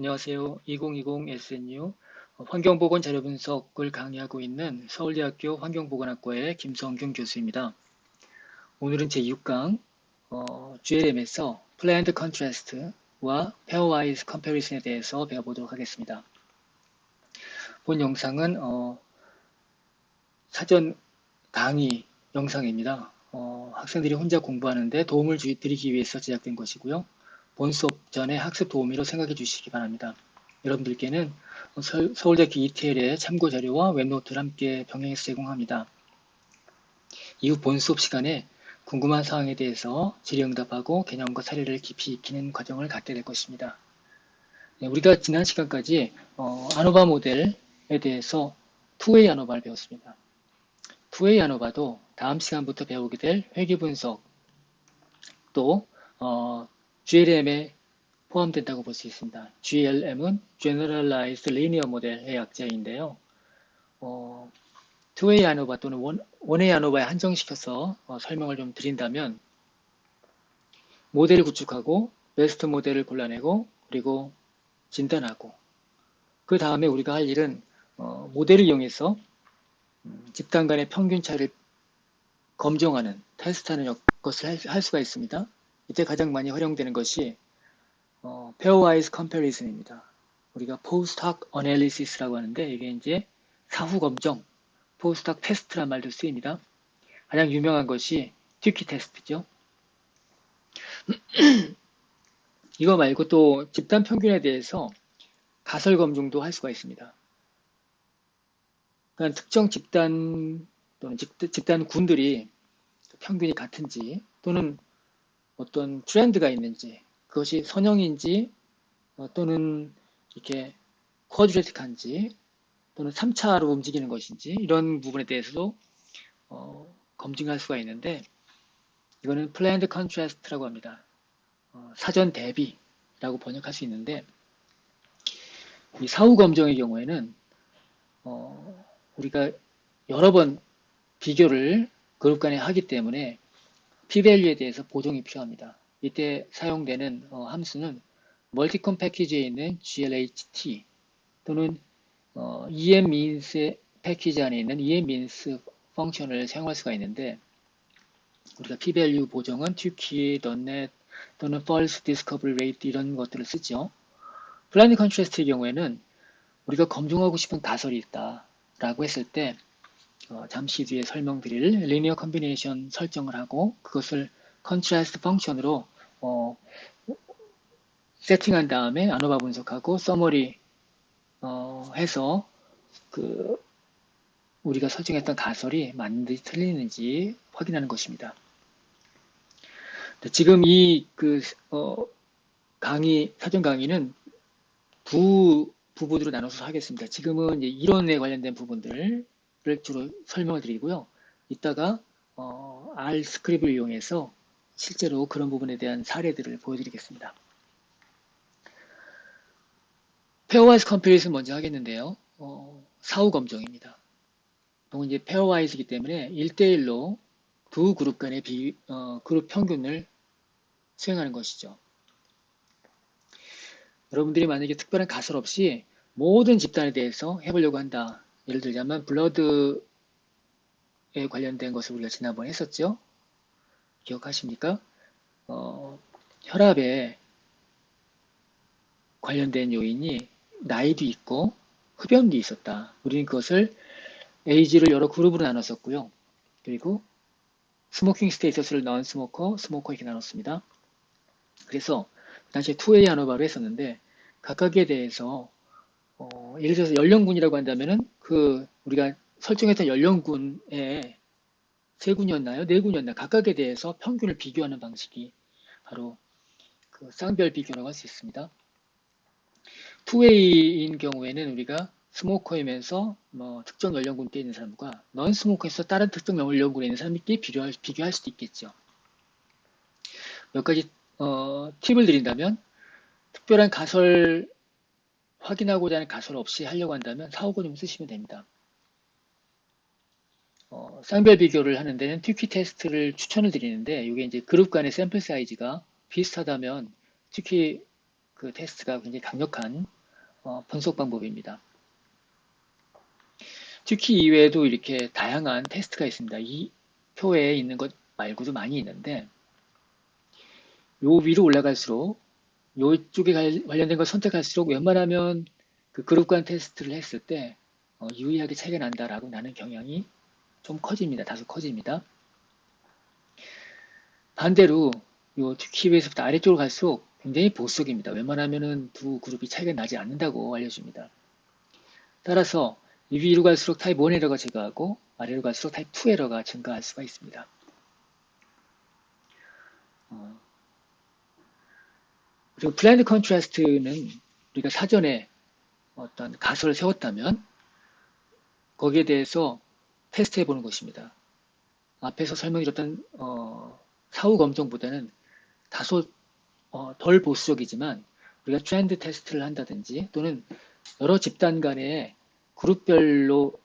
안녕하세요. 2020 SNU 환경보건 자료분석을 강의하고 있는 서울대학교 환경보건학과의 김성균 교수입니다. 오늘은 제6강 어, GLM에서 Planned Contrast와 Pairwise Comparison에 대해서 배워보도록 하겠습니다. 본 영상은 어, 사전 강의 영상입니다. 어, 학생들이 혼자 공부하는데 도움을 드리기 위해서 제작된 것이고요. 본 수업 전에 학습 도우미로 생각해 주시기 바랍니다. 여러분들께는 서울대학교 ETL의 참고 자료와 웹노트를 함께 병행해서 제공합니다. 이후 본 수업 시간에 궁금한 사항에 대해서 질의응답하고 개념과 사례를 깊이 익히는 과정을 갖게 될 것입니다. 네, 우리가 지난 시간까지 어, 아노바 모델에 대해서 투웨이 아노바를 배웠습니다. 투웨이 아노바도 다음 시간부터 배우게 될 회귀 분석 또 어, GLM에 포함된다고 볼 수 있습니다. GLM은 Generalized Linear Model의 약자인데요. 어, 투웨이 아노바 또는 원, 원웨이 아노바에 한정시켜서 어, 설명을 좀 드린다면 모델을 구축하고 베스트 모델을 골라내고 그리고 진단하고 그 다음에 우리가 할 일은 어, 모델을 이용해서 음, 집단 간의 평균 차이를 검증하는 테스트하는 것을 할, 할 수가 있습니다. 이때 가장 많이 활용되는 것이 어, pairwise comparison입니다. 우리가 post hoc analysis라고 하는데 이게 이제 사후 검정, post hoc test란 말도 쓰입니다. 가장 유명한 것이 튜키 테스트죠. 이거 말고 또 집단 평균에 대해서 가설 검증도 할 수가 있습니다. 그러니까 특정 집단 또는 집단 군들이 평균이 같은지 또는 어떤 트렌드가 있는지 그것이 선형인지 어, 또는 이렇게 쿼드레틱한지 또는 3차로 움직이는 것인지 이런 부분에 대해서도 어, 검증할 수가 있는데 이거는 플랜드 컨트라스트라고 합니다. 어, 사전 대비라고 번역할 수 있는데 이 사후 검증의 경우에는 어, 우리가 여러 번 비교를 그룹 간에 하기 때문에 p-value에 대해서 보정이 필요합니다. 이때 사용되는 어, 함수는 멀티컴 패키지에 있는 GLHT 또는 어, emmeans 패키지 안에 있는 emmeans 펑션을 사용할 수가 있는데 우리가 p-value 보정은 튜키, 덧넷 또는 false discovery rate 이런 것들을 쓰죠. 블라인드 컨트레스트의 경우에는 우리가 검증하고 싶은 가설이 있다 라고 했을 때 어, 잠시 뒤에 설명드릴 리니어 컨비네이션 설정을 하고 그것을 컨트라스트 펑션으로 어, 세팅한 다음에 아노바 분석하고 서머리 어, 해서 그 우리가 설정했던 가설이 맞는지 틀리는지 확인하는 것입니다. 지금 이그 어, 강의 사전 강의는 두 부분으로 나눠서 하겠습니다. 지금은 이론에 관련된 부분들 를 주로 설명을 드리고요. 이따가 어, R 스크립을 이용해서 실제로 그런 부분에 대한 사례들을 보여드리겠습니다. 페어와이즈 컴퓨리슨 먼저 하겠는데요. 어, 사후 검정입니다. 또는 이제 페어와이즈이기 때문에 1대1로 두 그룹 간의 비, 어, 그룹 평균을 수행하는 것이죠. 여러분들이 만약에 특별한 가설 없이 모든 집단에 대해서 해보려고 한다. 예를 들자면 블러드에 관련된 것을 우리가 지난번에 했었죠. 기억하십니까? 어, 혈압에 관련된 요인이 나이도 있고 흡연도 있었다. 우리는 그것을 에이지를 여러 그룹으로 나눴었고요. 그리고 스모킹 스테이터스를 non 스모커, 스모커 이렇게 나눴습니다. 그래서 당시에 2A 아노바로 했었는데 각각에 대해서 어, 예를 들어서 연령군이라고 한다면은 그 우리가 설정했던 연령군의 세 군이었나요? 네 군이었나요? 각각에 대해서 평균을 비교하는 방식이 바로 그 쌍별 비교라고 할 수 있습니다. 투웨이인 경우에는 우리가 스모커이면서 뭐 특정 연령군에 있는 사람과 넌 스모커에서 다른 특정 연령군에 있는 사람끼리 비교할, 비교할 수도 있겠죠. 몇 가지 어, 팁을 드린다면 특별한 가설 확인하고자 하는 가설 없이 하려고 한다면 사후고 좀 쓰시면 됩니다. 어, 쌍별 비교를 하는 데는 튜키 테스트를 추천을 드리는데 이게 이제 그룹 간의 샘플 사이즈가 비슷하다면 튜키 그 테스트가 굉장히 강력한 어, 분석 방법입니다. 특히 이외에도 이렇게 다양한 테스트가 있습니다. 이 표에 있는 것 말고도 많이 있는데 요 위로 올라갈수록 요쪽에 관련된 걸 선택할수록 웬만하면 그 그룹 간 테스트를 했을 때 어, 유의하게 차이가 난다라고 나는 경향이 좀 커집니다. 다소 커집니다. 반대로 요 특히 위에서부터 아래쪽으로 갈수록 굉장히 보수적입니다. 웬만하면은 두 그룹이 차이가 나지 않는다고 알려줍니다. 따라서 이 위로 갈수록 타입 1 에러가 증가하고 아래로 갈수록 타입 2 에러가 증가할 수가 있습니다. 어, 그리고 블라인드 컨트라스트는 우리가 사전에 어떤 가설을 세웠다면 거기에 대해서 테스트해 보는 것입니다. 앞에서 설명드렸던 어, 사후 검증보다는 다소 어, 덜 보수적이지만 우리가 트렌드 테스트를 한다든지 또는 여러 집단 간의 그룹별로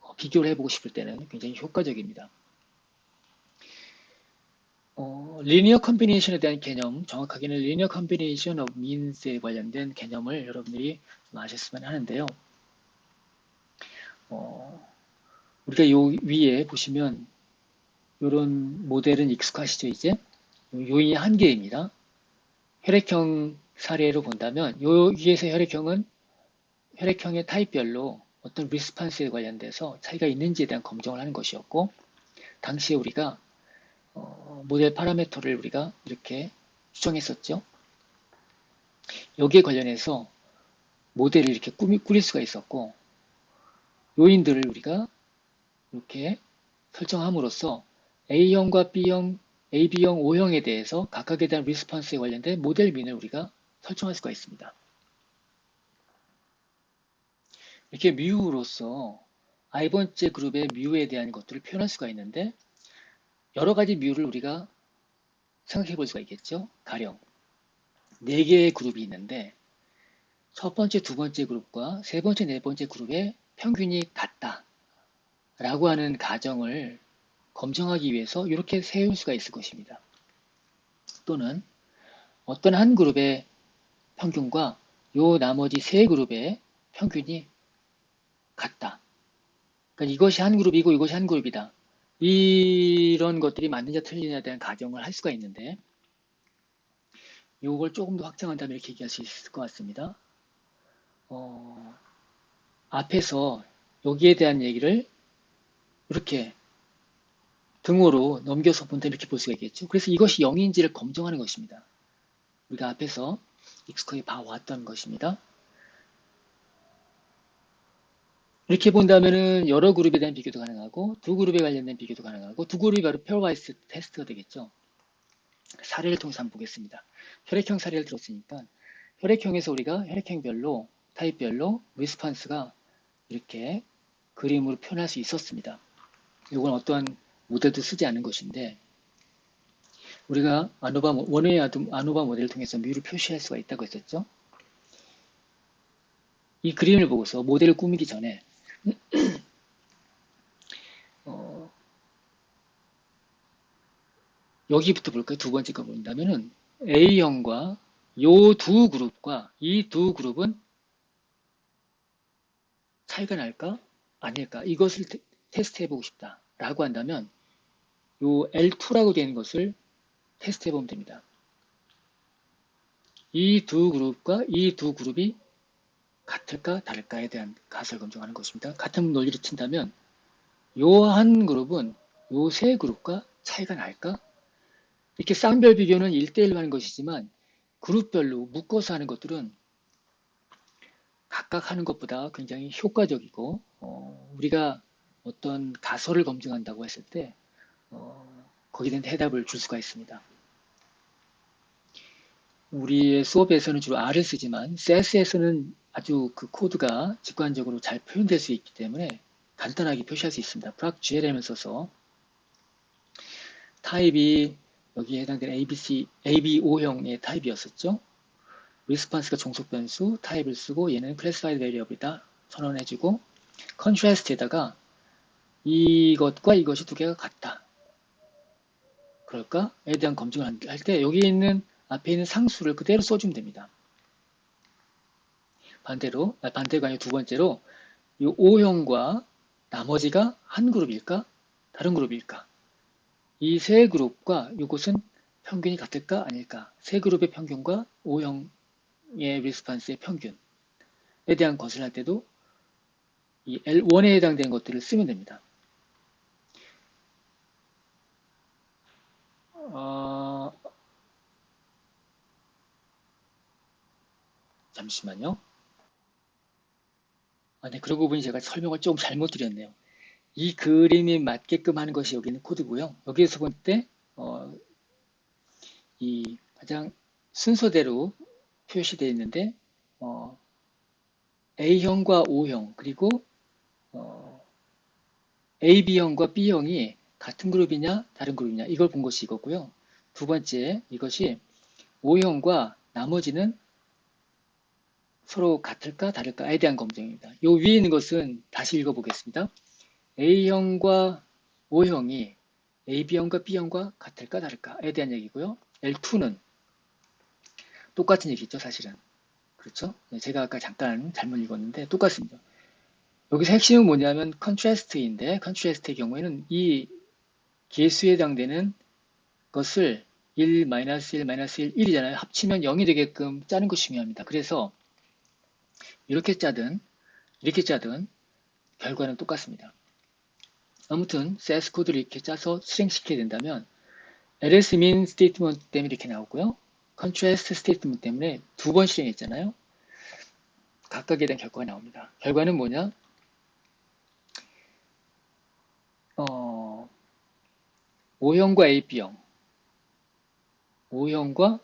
어, 비교를 해보고 싶을 때는 굉장히 효과적입니다. 어, 리니어 컨비네이션에 대한 개념, 정확하게는 리니어 컨비네이션 오브 민스에 관련된 개념을 여러분들이 좀 아셨으면 하는데요. 어, 우리가 요 위에 보시면 이런 모델은 익숙하시죠 이제 요인이 한 개입니다. 혈액형 사례로 본다면 요 위에서 혈액형은 혈액형의 타입별로 어떤 리스판스에 관련돼서 차이가 있는지에 대한 검증을 하는 것이었고 당시에 우리가 어, 모델 파라메터를 우리가 이렇게 추정했었죠. 여기에 관련해서 모델을 이렇게 꾸미, 꾸릴 수가 있었고 요인들을 우리가 이렇게 설정함으로써 A형과 B형, AB형, O형에 대해서 각각에 대한 리스폰스에 관련된 모델 민을 우리가 설정할 수가 있습니다. 이렇게 뮤로서 i번째 그룹의 뮤에 대한 것들을 표현할 수가 있는데 여러 가지 뮤를 우리가 생각해 볼 수가 있겠죠. 가령 4개의 그룹이 있는데 첫 번째, 두 번째 그룹과 세 번째, 네 번째 그룹의 평균이 같다. 라고 하는 가정을 검증하기 위해서 이렇게 세울 수가 있을 것입니다. 또는 어떤 한 그룹의 평균과 요 나머지 세 그룹의 평균이 같다. 그러니까 이것이 한 그룹이고 이것이 한 그룹이다. 이런 것들이 맞느냐 틀리냐에 대한 가정을 할 수가 있는데 이걸 조금 더 확장한다면 이렇게 얘기할 수 있을 것 같습니다. 어, 앞에서 여기에 대한 얘기를 이렇게 등으로 넘겨서 본다 이렇게 볼 수가 있겠죠. 그래서 이것이 0인지를 검증하는 것입니다. 우리가 앞에서 익숙하게 봐왔던 것입니다. 이렇게 본다면은 여러 그룹에 대한 비교도 가능하고 두 그룹에 관련된 비교도 가능하고 두 그룹이 바로 페어와이스 테스트가 되겠죠. 사례를 통해서 한번 보겠습니다. 혈액형 사례를 들었으니까 혈액형에서 우리가 혈액형별로 타입별로 리스판스가 이렇게 그림으로 표현할 수 있었습니다. 이건 어떠한 모델도 쓰지 않은 것인데 우리가 아노바 원웨이 아노바 모델을 통해서 뮤를 표시할 수가 있다고 했었죠. 이 그림을 보고서 모델을 꾸미기 전에 어, 여기부터 볼까요? 두 번째 거 본다면은 A형과 요 두 그룹과 이 두 그룹은 차이가 날까? 아닐까? 이것을 테, 스트 해보고 싶다. 라고 한다면 요 L2라고 되는 것을 테스트 해보면 됩니다. 이 두 그룹과 이 두 그룹이 같을까 다를까에 대한 가설 검증하는 것입니다. 같은 논리를 친다면 요 한 그룹은 요 세 그룹과 차이가 날까? 이렇게 쌍별 비교는 1대1로 하는 것이지만 그룹별로 묶어서 하는 것들은 각각 하는 것보다 굉장히 효과적이고 어, 우리가 어떤 가설을 검증한다고 했을 때 어, 거기에 대한 해답을 줄 수가 있습니다. 우리의 수업에서는 주로 R을 쓰지만 CSS는 아주 그 코드가 직관적으로 잘 표현될 수 있기 때문에 간단하게 표시할 수 있습니다. 프락 GLM을 써서 타입이 여기에 해당되는 ABC, ABO형의 타입이었었죠. 리스판스가 종속 변수 타입을 쓰고 얘는 클래스파이드 베리어블이다 선언해주고 컨트라스트에다가 이것과 이것이 두 개가 같다. 그럴까?에 대한 검증을 할 때 여기 있는 앞에 있는 상수를 그대로 써주면 됩니다. 반대로, 아, 반대가 아니고 두 번째로 이 O형과 나머지가 한 그룹일까? 다른 그룹일까? 이 세 그룹과 이곳은 평균이 같을까? 아닐까? 세 그룹의 평균과 O형의 리스판스의 평균에 대한 것을 할 때도 이 L1에 해당되는 것들을 쓰면 됩니다. 어... 잠시만요. 아, 네, 그러고 보니 제가 설명을 좀 잘못 드렸네요. 이 그림이 맞게끔 하는 것이 여기 있는 코드고요. 여기에서 볼 때, 어, 이 가장 순서대로 표시되어 있는데, 어, A형과 O형, 그리고 어, AB형과 B형이 같은 그룹이냐 다른 그룹이냐 이걸 본 것이 이거고요. 두 번째 이것이 O형과 나머지는 서로 같을까 다를까에 대한 검증입니다. 요 위에 있는 것은 다시 읽어보겠습니다. A형과 O형이 AB형과 B형과 같을까 다를까에 대한 얘기고요. L2는 똑같은 얘기죠 사실은. 그렇죠? 네, 제가 아까 잠깐 잘못 읽었는데 똑같습니다. 여기서 핵심은 뭐냐면 컨트라스트인데 컨트라스트의 경우에는 이 개수에 해당되는 것을 1, 1, 1, 1이잖아요. 합치면 0이 되게끔 짜는 것이 중요합니다. 그래서 이렇게 짜든 이렇게 짜든 결과는 똑같습니다. 아무튼 CS 코드를 이렇게 짜서 실행시켜야 된다면 ls min 스테이트먼트 때문에 이렇게 나오고요. contrast 스테이트먼트 때문에 두 번 실행했잖아요. 각각에 대한 결과가 나옵니다. 결과는 뭐냐? 어, O형과 AB형, O형과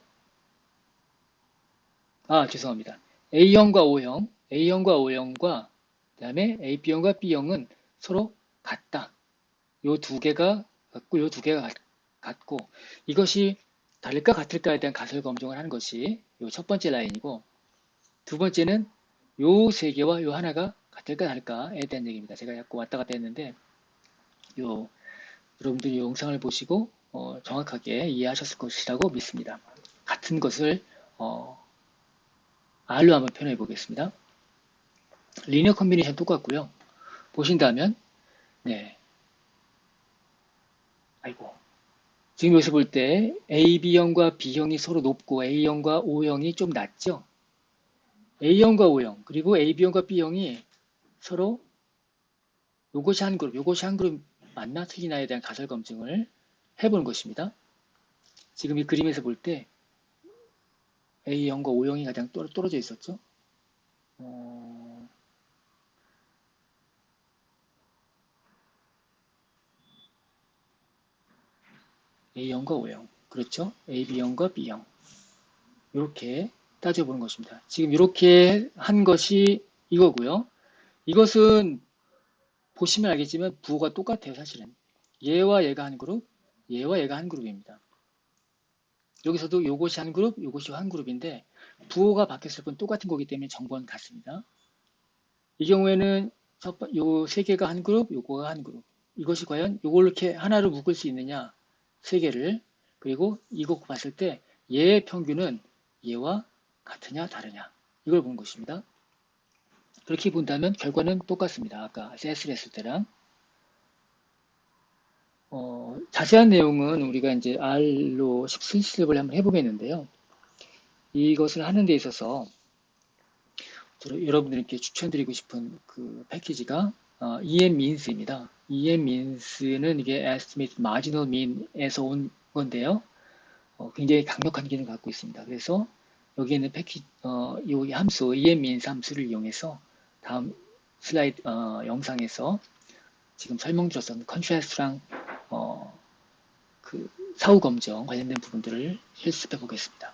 아 죄송합니다. A형과 O형, A형과 O형과 그 다음에 AB형과 B형은 서로 같다. 요 두 개가 같고 요 두 개가 같고 이것이 다를까 같을까에 대한 가설 검증을 하는 것이 요 첫 번째 라인이고 두 번째는 요 세 개와 요 하나가 같을까 다를까에 대한 얘기입니다. 제가 자꾸 왔다 갔다 했는데 요 여러분들이 영상을 보시고 어, 정확하게 이해하셨을 것이라고 믿습니다. 같은 것을 어, R로 한번 표현해 보겠습니다. 리니어 컨비네이션 똑같고요. 보신다면 네 아이고 지금 여기서 볼 때 AB형과 B형이 서로 높고 A형과 O형이 좀 낮죠? A형과 O형 그리고 AB형과 B형이 서로 요것이 한 그룹, 요것이 한 그룹 맞나 틀리나에 대한 가설 검증을 해보는 것입니다. 지금 이 그림에서 볼 때 A형과 O형이 가장 떨어져 있었죠. 어... A형과 O형 그렇죠? AB형과 B형 이렇게 따져보는 것입니다. 지금 이렇게 한 것이 이거고요. 이것은 보시면 알겠지만 부호가 똑같아요 사실은 얘와 얘가 한 그룹 얘와 얘가 한 그룹입니다 여기서도 요것이 한 그룹 요것이 한 그룹인데 부호가 바뀌었을 뿐 똑같은 거기 때문에 정보는 같습니다. 이 경우에는 요 세 개가 한 그룹 요거가 한 그룹. 이것이 과연 요걸 이렇게 하나로 묶을 수 있느냐 세 개를. 그리고 이거 봤을 때 얘의 평균은 얘와 같으냐 다르냐. 이걸 보는 것입니다. 그렇게 본다면 결과는 똑같습니다. 아까 CS를 했을 때랑. 어, 자세한 내용은 우리가 이제 R로 실습을 한번 해보겠는데요. 이것을 하는 데 있어서 여러분들께 추천드리고 싶은 그 패키지가 어, EMMINS입니다. EMMINS는 이게 Estimate Marginal Mean에서 온 건데요. 어, 굉장히 강력한 기능을 갖고 있습니다. 그래서 여기 있는 패키, 어, 이 함수, EMMINS 함수를 이용해서 다음 슬라이드 어, 영상에서 지금 설명드렸던 컨트라스트랑 어, 그 사후 검정 관련된 부분들을 실습해 보겠습니다.